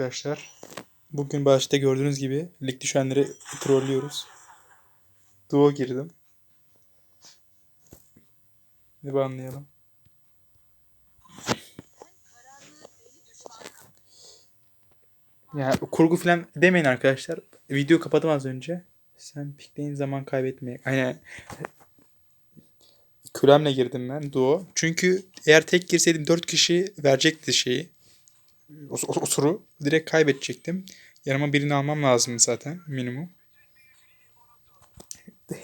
arkadaşlar. Bugün başta gördüğünüz gibi lig düşenleri trollüyoruz. Duo girdim. Bir anlayalım. Ya kurgu falan demeyin arkadaşlar. Video kapadım az önce. Sen pikleyin zaman kaybetmeye. Aynen. Küremle girdim ben duo. Çünkü eğer tek girseydim 4 kişi verecekti şeyi. O, o, o direkt kaybedecektim. Yanıma birini almam lazım zaten minimum.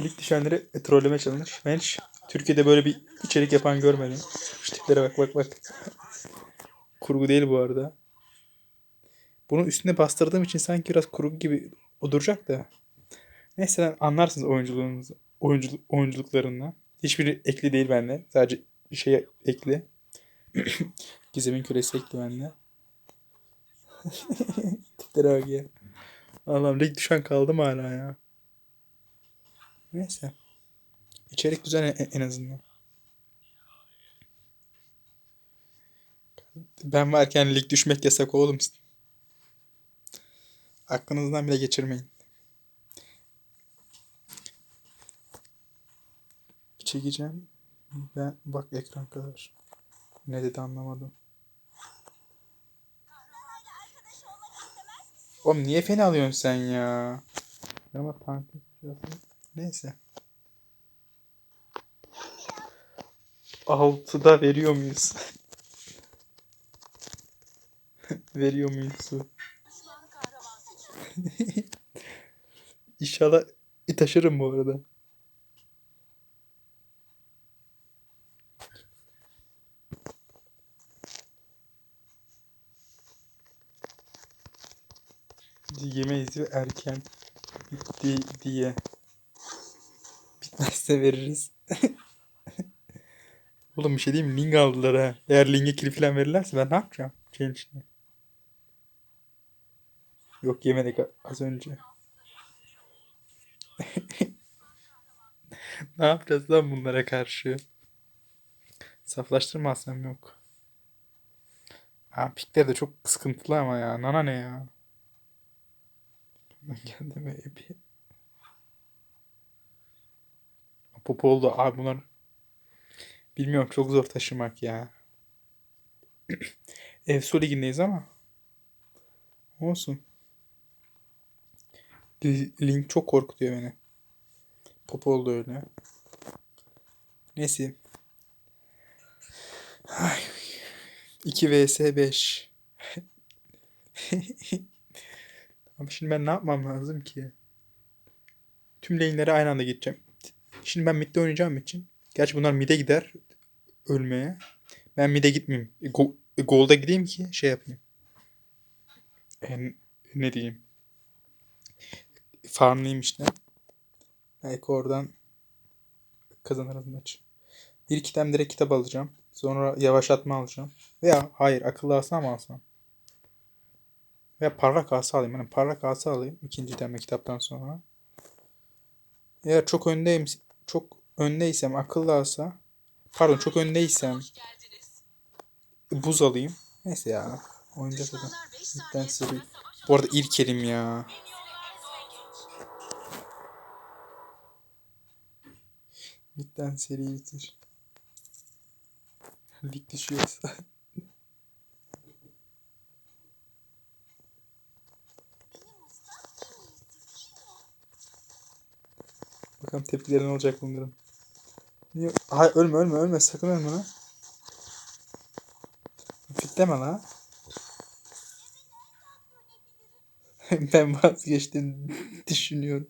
Lig düşenleri trolleme challenge. Ben hiç Türkiye'de böyle bir içerik yapan görmedim. Şu tiplere bak bak bak. Kurgu değil bu arada. Bunu üstüne bastırdığım için sanki biraz kurgu gibi duracak da. Neyse anlarsınız oyunculuğunuzu, oyunculuk, oyunculuklarından. Hiçbiri ekli değil bende. Sadece şey ekli. Gizem'in küresi ekli bende. Tiplere bak ya. Allah'ım lig düşen kaldım hala ya. Neyse. İçerik güzel en- en azından. Ben varken lig düşmek yasak oğlum. Aklınızdan bile geçirmeyin. Çekeceğim. Ben bak ekran kadar. Ne dedi anlamadım. Oğlum niye fena alıyorsun sen ya? Ama tank Neyse. Altıda veriyor muyuz? veriyor muyuz? İnşallah taşırım bu arada. Ve erken bitti diye. Bitmezse veririz. Oğlum bir şey diyeyim mi? Ling aldılar ha. Eğer Ling'e kill falan verirlerse ben ne yapacağım? Şeyin içinde. Yok yemedik az önce. Ne yapacağız lan bunlara karşı? Saflaştırmazsam yok. Ha pikler de çok sıkıntılı ama ya. Nana ne ya? Ben kendime bir... Popo oldu. Abi bunlar... Bilmiyorum çok zor taşımak ya. Efso ligindeyiz ama. Olsun. Li- Link çok korkutuyor beni. Popo oldu öyle. Neyse. Ay. 2 vs 5. Ama şimdi ben ne yapmam lazım ki? Tüm lane'lere aynı anda gideceğim. Şimdi ben midde oynayacağım için. Gerçi bunlar mid'e gider ölmeye. Ben mid'e gitmeyeyim. E, Go e, Gold'a gideyim ki şey yapayım. E, ne diyeyim? Farmlayayım işte. Belki oradan kazanırız maçı. Bir tane direkt kitap alacağım. Sonra yavaşlatma alacağım. Veya hayır akıllı asa mı alsam? Veya parlak asa alayım. Yani parlak asa alayım ikinci tane kitaptan sonra. Eğer çok öndeyim, çok öndeysem akıllı asa, pardon çok öndeysem buz alayım. Neyse ya. Oynayacağız zaten. Ben seri. Bu arada ilk elim ya. Midden seri bitir. Lig düşüyoruz. Bakalım tepkileri ne olacak bunların. Niye? Hayır ölme ölme ölme sakın ölme lan. Fitleme lan. ben vazgeçtim düşünüyorum.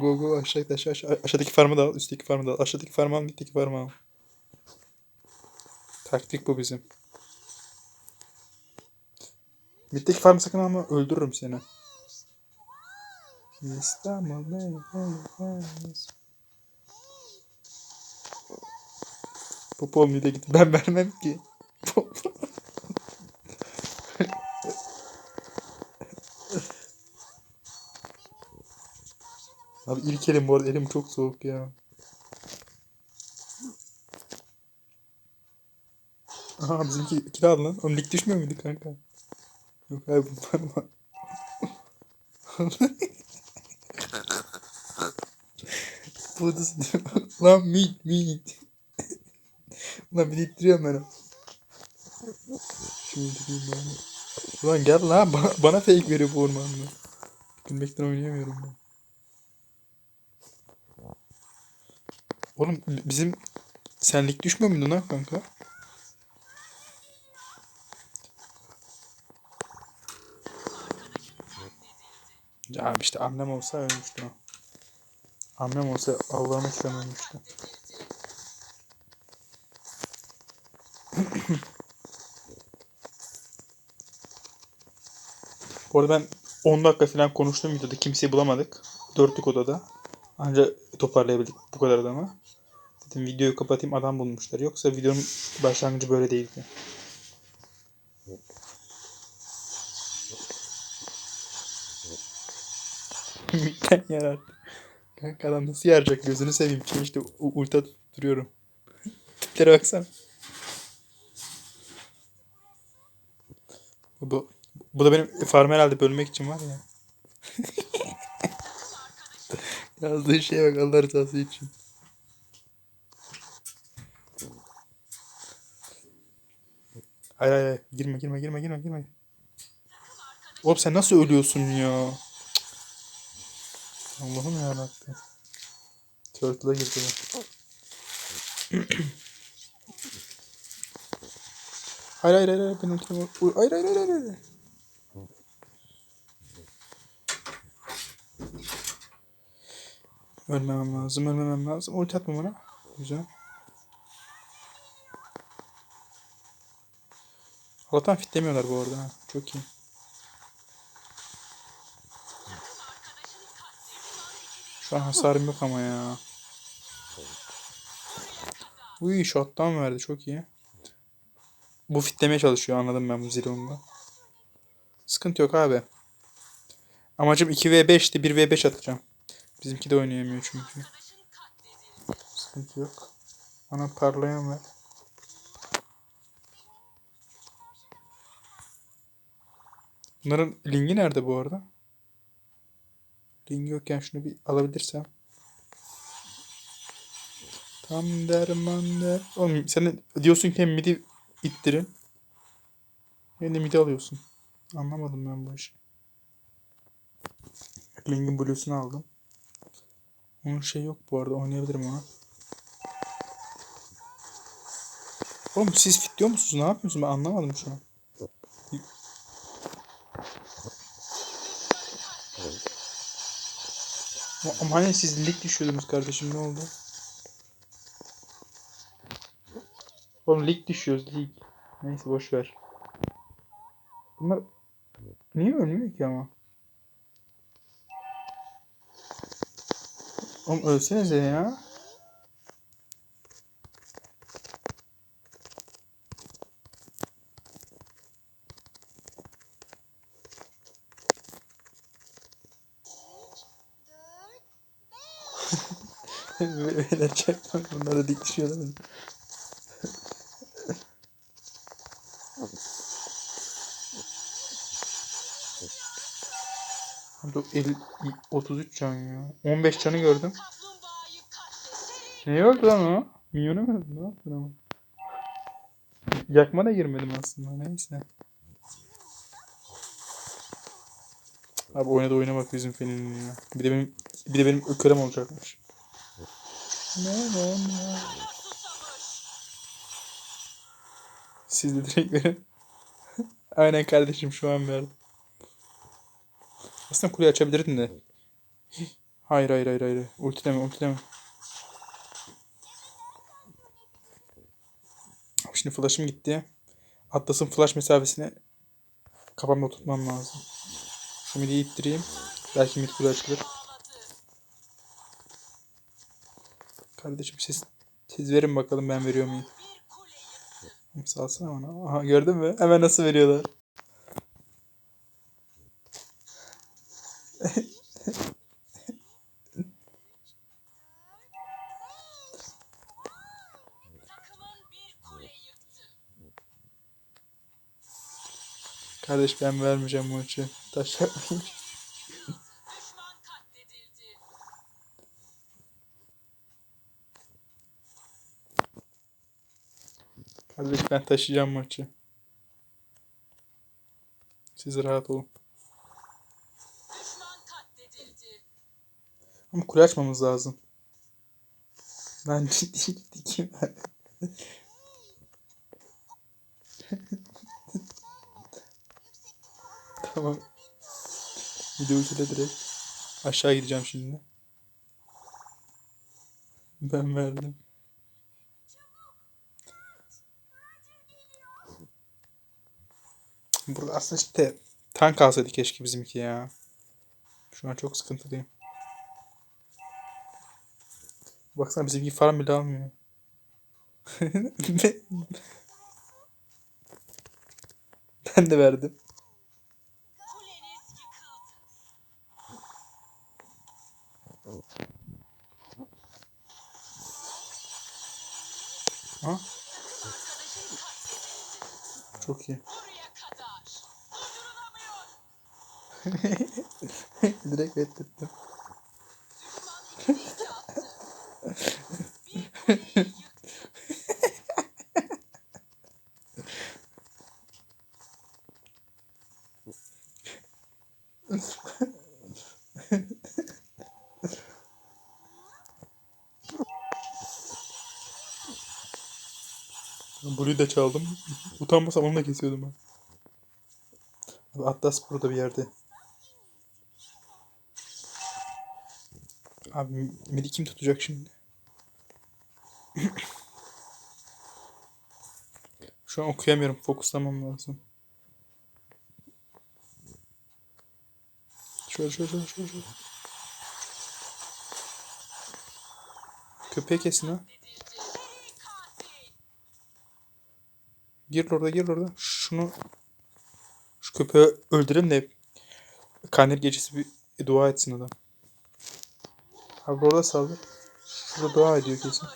Go go aşağı git aşağı aşağı. Aşağıdaki farmı da al. Üstteki farmı da al. Aşağıdaki farmı al. Üstteki farmı al. Taktik bu bizim. Mitteki farmı sakın alma. Öldürürüm seni. İstanbul Beyaz. Popo mide git. Ben vermem ki. Abi ilk elim bu arada elim çok soğuk ya. Aha bizimki kira aldı lan. Oğlum lig düşmüyor muydu kanka? Yok abi bunlar mı? Bu da lan mit mit. Lan bir ittiriyorum ben. Şimdi ben. Ulan gel lan bana, bana fake veriyor bu ormanda. Gülmekten oynayamıyorum ben. Oğlum bizim senlik düşmüyor muydu lan kanka? Ya işte annem olsa ölmüştü o. Annem olsa Allah'ın ikram ölmüştü. Bu arada ben 10 dakika falan konuştum videoda kimseyi bulamadık. Dörtlük odada. Ancak toparlayabildik bu kadar adamı. Dedim videoyu kapatayım adam bulmuşlar. Yoksa videonun başlangıcı böyle değildi. Mitten yarar. Kanka adam nasıl yaracak gözünü seveyim. Şey işte u- ulti atıp duruyorum. Tiplere baksana. Bu, bu da benim farm herhalde bölmek için var ya. Yazdığı şeye bak Allah rızası için. Hayır hayır. Girme girme girme girme girme. Oğlum sen nasıl ölüyorsun ya? Allah'ım yarabbim. Turtle'a girdi bu. Hayır hayır hayır ben ultimi Uy, hayır hayır hayır hayır. Ölmemem lazım ölmemem lazım. Ulti atma bana. Güzel. Allah'tan fitlemiyorlar bu arada. ha. Çok iyi. Şu an hasarım yok ama ya. Uy shot'tan verdi çok iyi. Bu fitlemeye çalışıyor anladım ben bu Zillion'da. Sıkıntı yok abi. Amacım 2v5'ti 1v5 atacağım. Bizimki de oynayamıyor çünkü. Sıkıntı yok. Bana parlayan ver. Bunların linki nerede bu arada? Linki yokken şunu bir alabilirsem. Tam derman der. Oğlum sen diyorsun ki midi ittirin. Hem de midi alıyorsun. Anlamadım ben bu işi. Link'in blues'unu aldım. Onun şey yok bu arada oynayabilirim ona. Oğlum siz fitliyor musunuz? Ne yapıyorsunuz? Ben anlamadım şu an. Ama hani siz lig düşüyordunuz kardeşim ne oldu? Oğlum lig düşüyoruz lig. Neyse boş ver. Bunlar niye ölmüyor ki ama? Oğlum ölsenize ya. Beyler çakmak bunlar da dik düşüyorlar. Abi 50, 33 can ya. 15 canı gördüm. Ne öldü lan o? Minyona mı öldü? Ne yaptın ama? Yakma da girmedim aslında. Neyse. Abi oynadı oynamak bizim fenin ya. Bir de benim bir de benim ıkırım olacakmış. Ne ne ne. Siz de direkt verin. Aynen kardeşim şu an verdim. Aslında kuleyi açabilirdin de. Hayır hayır hayır hayır. Ultileme ultileme. Şimdi flash'ım gitti. Atlas'ın flash mesafesini kafamda tutmam lazım. Şu midi ittireyim. Belki mid kule açılır. Kardeşim siz siz verin bakalım ben veriyor muyum? Salsana bana. Aha gördün mü? Hemen nasıl veriyorlar. Kardeş ben vermeyeceğim maçı. Taş yapmayın. Ben taşıyacağım maçı. Siz rahat olun. Ama kule açmamız lazım. Ben ciddi ciddi kim Tamam. Video üzere direkt. Aşağı gideceğim şimdi. Ben verdim. Burada aslında işte tank alsaydı keşke bizimki ya. Şu an çok sıkıntılıyım. Baksana bizimki farm bile almıyor. ben de verdim. Ha? Çok iyi. Direkt reddettim. Burayı da çaldım. Utanmasam onu da kesiyordum ben. Atlas burada bir yerde. Abi midi kim tutacak şimdi? Şu an okuyamıyorum. Fokuslamam lazım. Şöyle şöyle şöyle şöyle. şöyle. Köpeği kesin ha. Gir orada gir orada. Şunu şu köpeği öldürelim de Kandil gecesi bir dua etsin adam. Abi orada saldır. Şurada dua ediyor kesin.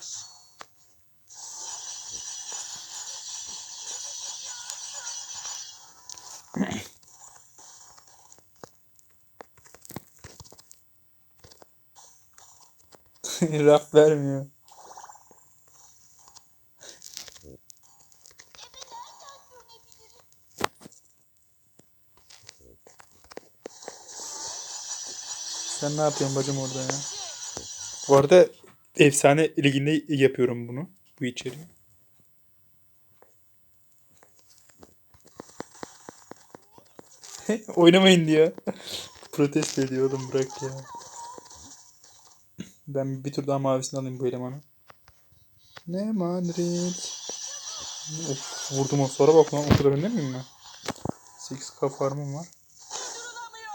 Raf vermiyor. Sen ne yapıyorsun bacım orada ya? Bu arada efsane liginde yapıyorum bunu. Bu içeriği. Oynamayın diyor. Protesto ediyor oğlum bırak ya. Ben bir tur daha mavisini alayım bu elemanı. Ne Madrid. Of, vurdum o sonra bak lan o kadar önde miyim ben? 8k farmım var.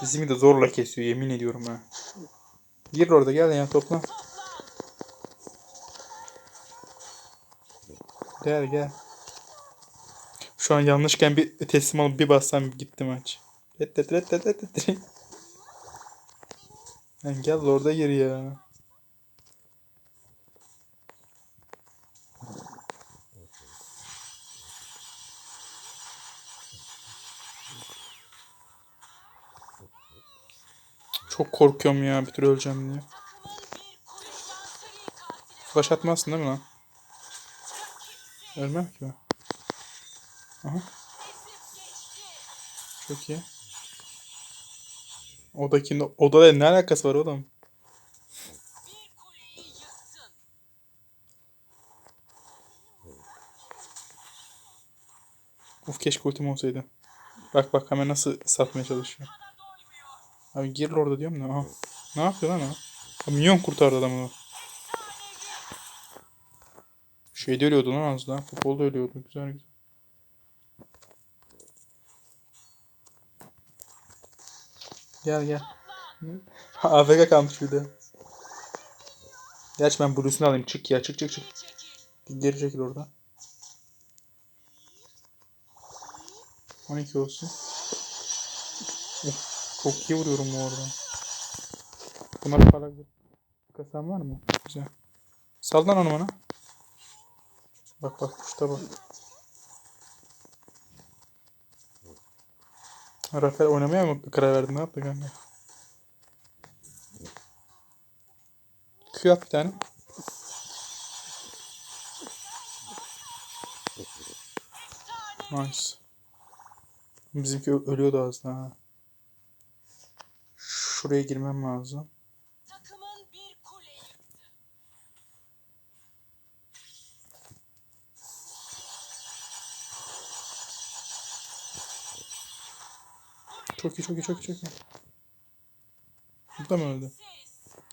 Bizimi de zorla kesiyor yemin ediyorum ha. Gir orada gel ya topla. Gel gel. Şu an yanlışken bir teslim alıp bir bassam gitti maç. Lan gel orada gir ya. Çok korkuyorum ya bir türlü öleceğim diye. Flash atmazsın değil mi lan? Ölmem ki ben. Aha çok iyi. Odakinde odada ne alakası var oğlum? Uf keşke ultim olsaydı. Bak bak hemen nasıl satmaya çalışıyor. Abi gir orada diyorum da. Aha. Ne yapıyor lan o? Minyon kurtardı adamı. Şeyde ölüyordu lan az daha. Futbolda ölüyordu. Güzel güzel. Gel gel. AFK kalmış bir de. Gerçi ben Blue'sunu alayım. Çık ya çık çık çık. Geri çekil. Orada. 12 olsun. Of, çok iyi vuruyorum bu arada. Bunlar para kasan var mı? Güzel. Sal lan onu bana. Bak bak kuşta bak. Rafael oynamaya mı karar verdin? Ne yaptı kanka? Q at bir tane. Nice. Bizimki ölüyordu daha. Şuraya girmem lazım. Takımın bir kule yıktı. Çok iyi çok iyi çok iyi çok iyi. Bu da mı öldü?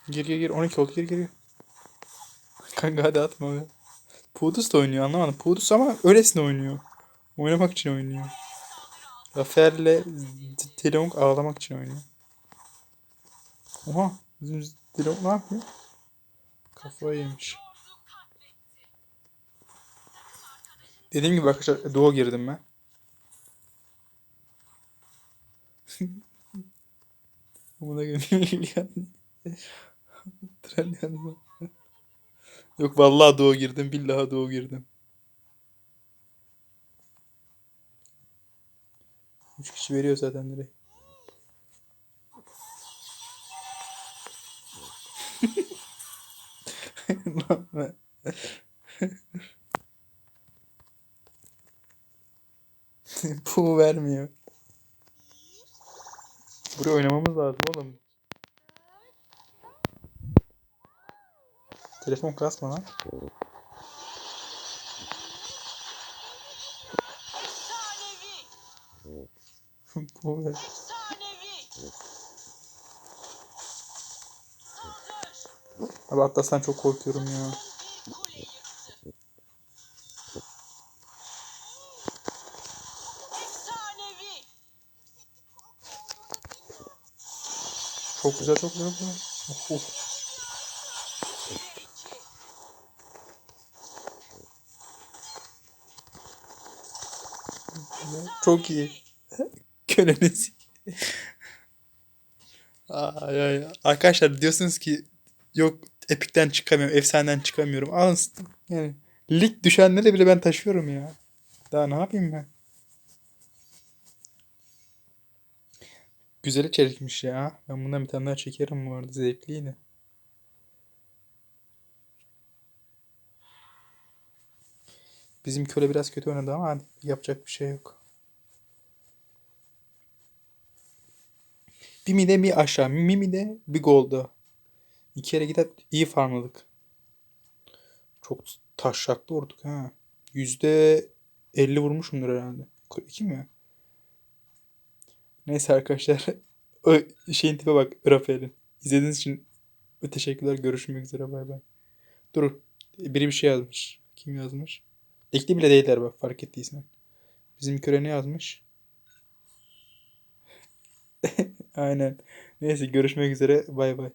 Gir gir gir 12 oldu gir gir gir. Kanka hadi atma öyle. Pudus da oynuyor anlamadım. Pudus ama öylesine oynuyor. Oynamak için oynuyor. Rafael'le Dilong ağlamak için oynuyor. Oha bizim Dilong ne yapıyor? Kafayı yemiş. Dediğim gibi arkadaşlar Doğu girdim ben. Buna göre Tren yandı. Yok vallahi Doğu girdim. Billahi Doğu girdim. Üç kişi veriyor zaten direkt. Bu vermiyor. Buraya oynamamız lazım oğlum. Telefon kasma lan. Bu. Saldır. Abi Atlas'tan çok korkuyorum ya. Bir kule yıktı. Efsanevi. Çok güzel çok güzel. Of, of. Çok iyi. Köleniz. ay, ay. Arkadaşlar diyorsunuz ki yok Epic'ten çıkamıyorum, efsaneden çıkamıyorum. Alın yani lig düşenleri bile ben taşıyorum ya. Daha ne yapayım ben? Güzel içerikmiş ya. Ben bundan bir tane daha çekerim bu arada. Zevkliydi. Bizim köle biraz kötü oynadı ama hadi yapacak bir şey yok. Bir mide bir aşağı. Bir mide bir golda. İki kere gidip iyi farmladık. Çok taşraklı vurduk ha. Yüzde 50 vurmuşumdur herhalde. 42 mi? Neyse arkadaşlar. O şeyin tipe bak. Rafael'in. İzlediğiniz için teşekkürler. Görüşmek üzere. Bay bay. Dur. Biri bir şey yazmış. Kim yazmış? Ekli bile değiller bak fark ettiysen. Bizim köre ne yazmış? Aynen. Neyse görüşmek üzere. Bay bay.